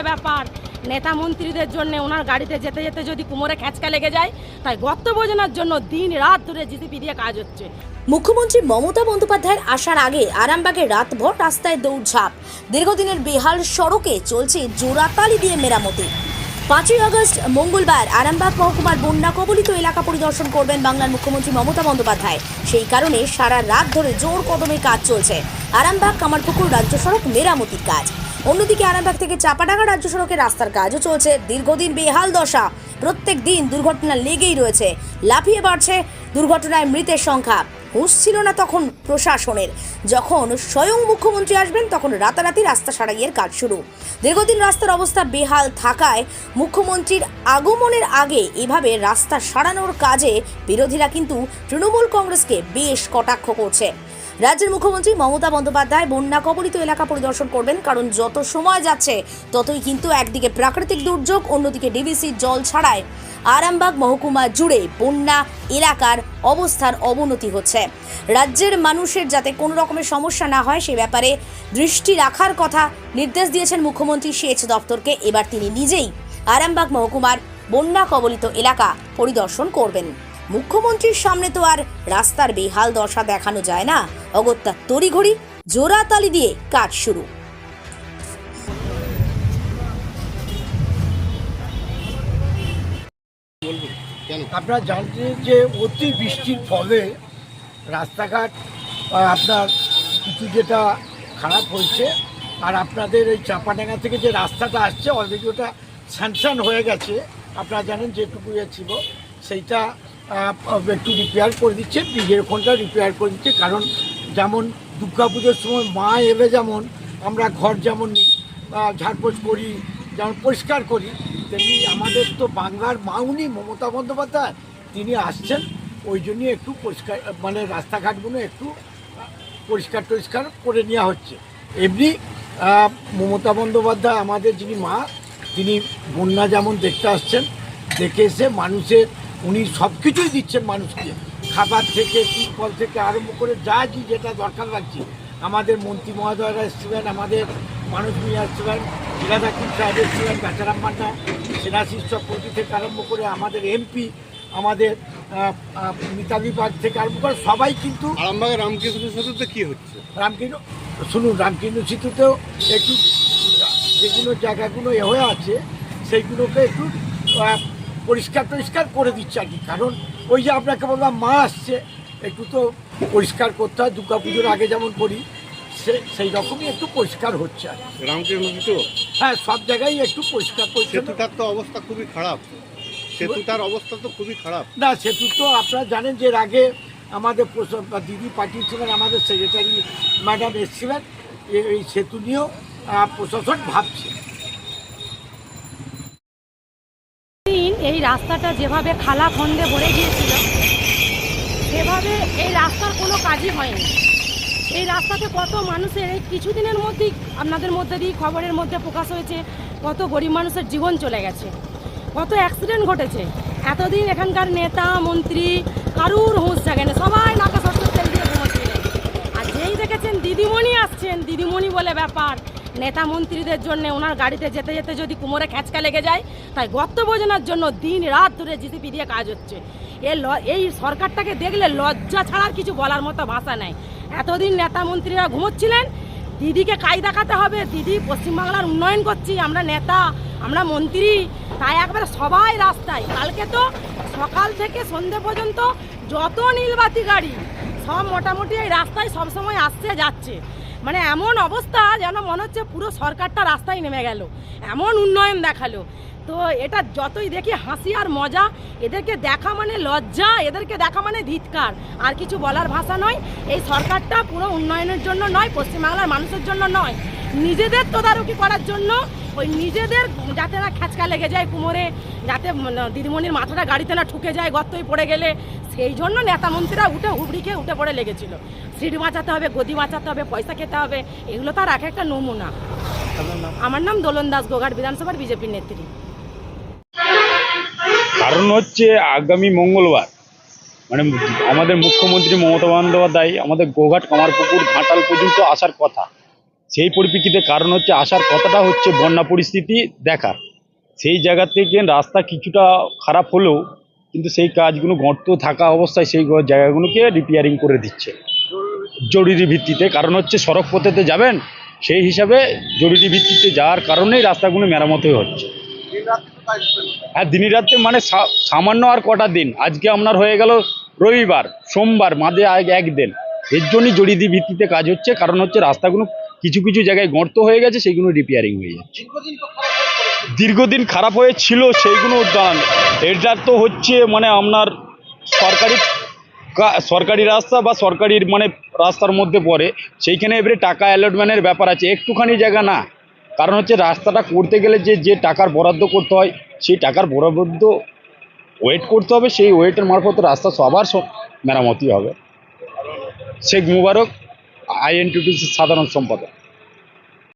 বলে ব্যাপার। নেতা মন্ত্রীদের জন্য ওনার গাড়িতে যেতে যেতে যদি কুমোরে খ্যাচকা লেগে যায়, তাই গর্ত বোঝানোর জন্য দিন রাত ধরে জিসিপি দিয়ে কাজ হচ্ছে। মুখ্যমন্ত্রী মমতা বন্দ্যোপাধ্যায়ের আসার আগে আরামবাগে রাতভর রাস্তায় দৌড়ঝাঁপ। দীর্ঘদিনের বেহাল সড়কে চলছে জোড়াতালি দিয়ে মেরামতি। পাঁচই আগস্ট, মঙ্গলবার আরামবাগ মহকুমার বন্যা কবলিত এলাকা পরিদর্শন করবেন বাংলার মুখ্যমন্ত্রী মমতা বন্দ্যোপাধ্যায়। সেই কারণে সারা রাত ধরে জোর কদমে কাজ চলছে। আরামবাগ, কামারপুকুর রাজ্য সড়ক মেরামতির কাজ। অন্যদিকে আরামবাগ থেকে চাপাডাঙ্গা রাজ্য সড়কের রাস্তার কাজও চলছে। দীর্ঘদিন বেহাল দশা। প্রত্যেক দিন দুর্ঘটনা লেগেই রয়েছে। লাফিয়ে বাড়ছে দুর্ঘটনায় মৃতের সংখ্যা। হুঁশ ছিল না তখন প্রশাসনের। যখন স্বয়ং মুখ্যমন্ত্রী আসবেন, তখন রাতারাতি রাস্তা সারাইয়ের কাজ শুরু। দীর্ঘদিন রাস্তার অবস্থা বেহাল থাকায় মুখ্যমন্ত্রীর আগমনের আগে এভাবে রাস্তা সারানোর কাজে বিরোধীরা কিন্তু তৃণমূল কংগ্রেসকে বেশ কটাক্ষ করছে। রাজ্যের মুখ্যমন্ত্রী মমতা বন্দ্যোপাধ্যায় বন্যা কবলিত এলাকা পরিদর্শন করবেন, কারণ যত সময় যাচ্ছে, ততই কিন্তু একদিকে প্রাকৃতিক দুর্যোগ, অন্যদিকে ডিভিসির জল ছাড়ায়। আরামবাগ মহকুমা জুড়ে বন্যা এলাকার অবস্থার অবনতি হচ্ছে। রাজ্যের মানুষের যাতে কোনো রকমের সমস্যা না হয়, সে ব্যাপারে দৃষ্টি রাখার কথা নির্দেশ দিয়েছেন মুখ্যমন্ত্রী সেচ দপ্তরকে। এবার তিনি নিজেই আরামবাগ মহকুমার বন্যা কবলিত এলাকা পরিদর্শন করবেন। মুখ্যমন্ত্রীর সামনে তো আর রাস্তার বেহাল দশা দেখানো যায় না। অগত্যা তড়িঘড়ি, জোড়াতালি দিয়ে কাজ শুরু। আপনারা জানছেন যে অতি বৃষ্টির ফলে রাস্তাঘাট আপনার কিছু যেটা খারাপ হয়েছে, আর আপনাদের এই চাপাডাঙ্গা থেকে যে রাস্তাটা আসছে অলরেডি ওটা স্যাংশন হয়ে গেছে। আপনারা জানেন যেটুকু ছিল, সেইটা একটু রিপেয়ার করে দিচ্ছে ব্রিজের ওখানটা রিপেয়ার করে দিচ্ছে। কারণ যেমন পুজোর সময় মা এলে যেমন আমরা ঘর যেমন আহ, ঝাড়পোছ করি যেমন পরিষ্কার করি তেমনি আমাদের তো বাংলার মাউনি মমতা বন্দ্যোপাধ্যায় তিনি আসছেন ওই জন্যই একটু পরিষ্কার মানে রাস্তাঘাটগুলো একটু পরিষ্কার টরিষ্কার করে নেওয়া হচ্ছে। এমনি মমতা বন্দ্যোপাধ্যায় আমাদের যিনি মা তিনি বন্যা যেমন দেখতে আসছেন দেখে এসে মানুষের উনি সব কিছুই দিচ্ছেন মানুষকে। খাবার থেকে টিপল থেকে আরম্ভ করে যা যে যেটা দরকার লাগছে। আমাদের মন্ত্রী মহোদয়রা এসেছিলেন আমাদের মানুষ নিয়ে আসছিলেন শিলাদাকিম সাহেব এসেছিলেন বেচারাম মান্না সেনাশিস চক্রবর্তী থেকে আরম্ভ করে আমাদের এমপি আমাদের মিতালি পার্ক থেকে আরম্ভ করে সবাই কিন্তু রামকৃষ্ণ সেতুতে কি হচ্ছে? রামকৃষ্ণ শুনুন রামকৃষ্ণ সেতুতেও একটু যেগুলো জায়গাগুলো এ হয়ে আছে সেইগুলোকে একটু পরিষ্কার টরিষ্কার করে দিচ্ছে আর কি। কারণ ওই যে আপনাকে বললাম মা আসছে একটু তো পরিষ্কার করতে হয় দুর্গা পুজোর আগে যেমন করি সে সেই রকমই একটু পরিষ্কার হচ্ছে আর হ্যাঁ সব জায়গায় একটু পরিষ্কার সেতুটার তো অবস্থা খুবই খারাপ। সেতুটার অবস্থা তো খুবই খারাপ। না সেতু তো আপনারা জানেন যে এর আগে আমাদের দিদি পাঠিয়েছিলেন আমাদের সেক্রেটারি ম্যাডাম এসেছিলেন এই সেতু নিয়েও প্রশাসন ভাবছে দিন এই রাস্তাটা যেভাবে খালা খন্দে ভরে গিয়েছিল, সেভাবে এই রাস্তার কোনো কাজই হয়নি। এই রাস্তাতে কত মানুষের, এই কিছুদিনের মধ্যেই আপনাদের মধ্যে দিয়ে খবরের মধ্যে প্রকাশ হয়েছে, কত গরিব মানুষের জীবন চলে গেছে, কত অ্যাক্সিডেন্ট ঘটেছে। এতদিন এখানকার নেতা, মন্ত্রী, কারুর হুঁশ জাগেনি সবাই নাকে সরষের আর যেই দেখেছেন, দিদিমণি আসছেন, দিদিমণি বলে ব্যাপার নেতা মন্ত্রীদের জন্য ওনার গাড়িতে যেতে যেতে যদি কুমোরে খ্যাচকা লেগে যায়, তাই গর্ত বোঝানোর জন্য দিন রাত ধরে জিসিপি দিয়ে কাজ হচ্ছে। এ এই সরকারটাকে দেখলে লজ্জা ছাড়ার কিছু বলার মতো ভাষা নাই। এতদিন নেতা মন্ত্রীরা ঘুমোচ্ছিলেন, দিদিকে কাজ দেখাতে হবে, দিদি পশ্চিমবাংলার উন্নয়ন করছি, আমরা নেতা, আমরা মন্ত্রী, তাই একবার সবাই রাস্তায়। কালকে তো সকাল থেকে সন্ধে পর্যন্ত যত নীলবাতি গাড়ি, সব মোটামুটি এই রাস্তায় সবসময় আসছে, যাচ্ছে। মানে এমন অবস্থা যেন মনে হচ্ছে পুরো সরকারটা রাস্তায় নেমে গেল। এমন উন্নয়ন দেখাল। তো এটা যতই দেখি হাসি আর মজা, এদেরকে দেখা মানে লজ্জা, এদেরকে দেখা মানে ধিৎকার। আর কিছু বলার ভাষা নয়। এই সরকারটা পুরো উন্নয়নের জন্য নয়, পশ্চিমবাংলার মানুষের জন্য নয়। নিজেদের তদারকি করার জন্য ওই নিজেদের যাতে না খ্যাচকা লেগে যায় কুমোরে, যাতে দিদিমণির মাথাটা গাড়িতে না ঠুকে যায়, গর্তই পড়ে গেলে। সেই জন্য নেতা মন্ত্রীরা উঠে হুবড়ি খেয়ে উঠে পড়ে লেগেছিল। সিট বাঁচাতে হবে, গদি বাঁচাতে হবে, পয়সা খেতে হবে, এগুলো তার এক একটা নমুনা। আমার নাম দোলন দাস গোঘাট বিধানসভার বিজেপির নেত্রী। কারণ হচ্ছে আগামী মঙ্গলবার মানে আমাদের মুখ্যমন্ত্রী মমতা বন্দ্যোপাধ্যায়, আমাদের গোঘাট, কামারপুকুর, ঘাটাল পর্যন্ত আসার কথা। সেই পরিপ্রেক্ষিতে কারণ হচ্ছে আসার কথাটা হচ্ছে বন্যা পরিস্থিতি দেখার সেই জায়গা থেকে রাস্তা কিছুটা খারাপ হলেও কিন্তু সেই কাজগুলো গর্ত থাকা অবস্থায় সেই জায়গাগুলোকে রিপেয়ারিং করে দিচ্ছে। জরুরি ভিত্তিতে কারণ হচ্ছে সড়ক পথেতে যাবেন, সেই হিসাবে জরুরি ভিত্তিতে যাওয়ার কারণেই রাস্তাগুলো মেরামত হয়ে হচ্ছে। হ্যাঁ দিনই রাত্রে মানে সামান্য আর কটা দিন। আজকে আপনার হয়ে গেল রবিবার, সোমবার, মাঝে আগ- একদিন এর জন্যই জরুরি ভিত্তিতে কাজ হচ্ছে, কারণ হচ্ছে রাস্তাগুলো কিছু কিছু জায়গায় গর্ত হয়ে গেছে সেইগুলো রিপেয়ারিং হয়ে যাচ্ছে। দীর্ঘদিন খারাপ হয়ে ছিল সেইগুলো দাঁড়ান এটা তো হচ্ছে মানে আপনার সরকারি সরকারি রাস্তা বা সরকারির মানে রাস্তার মধ্যে পড়ে, সেইখানে এবারে টাকা অ্যালটমেন্টের ব্যাপার আছে, একটুখানি জায়গা না। কারণ হচ্ছে রাস্তাটা করতে গেলে যে যে টাকার বরাদ্দ করতে হয়, সেই টাকার বরাদ্দ ওয়েট করতে হবে, সেই ওয়েটের মারফত রাস্তা সবার সব মেরামতি হবে। শেখ মুবারক আইএনটিটিসির সাধারণ সম্পাদক।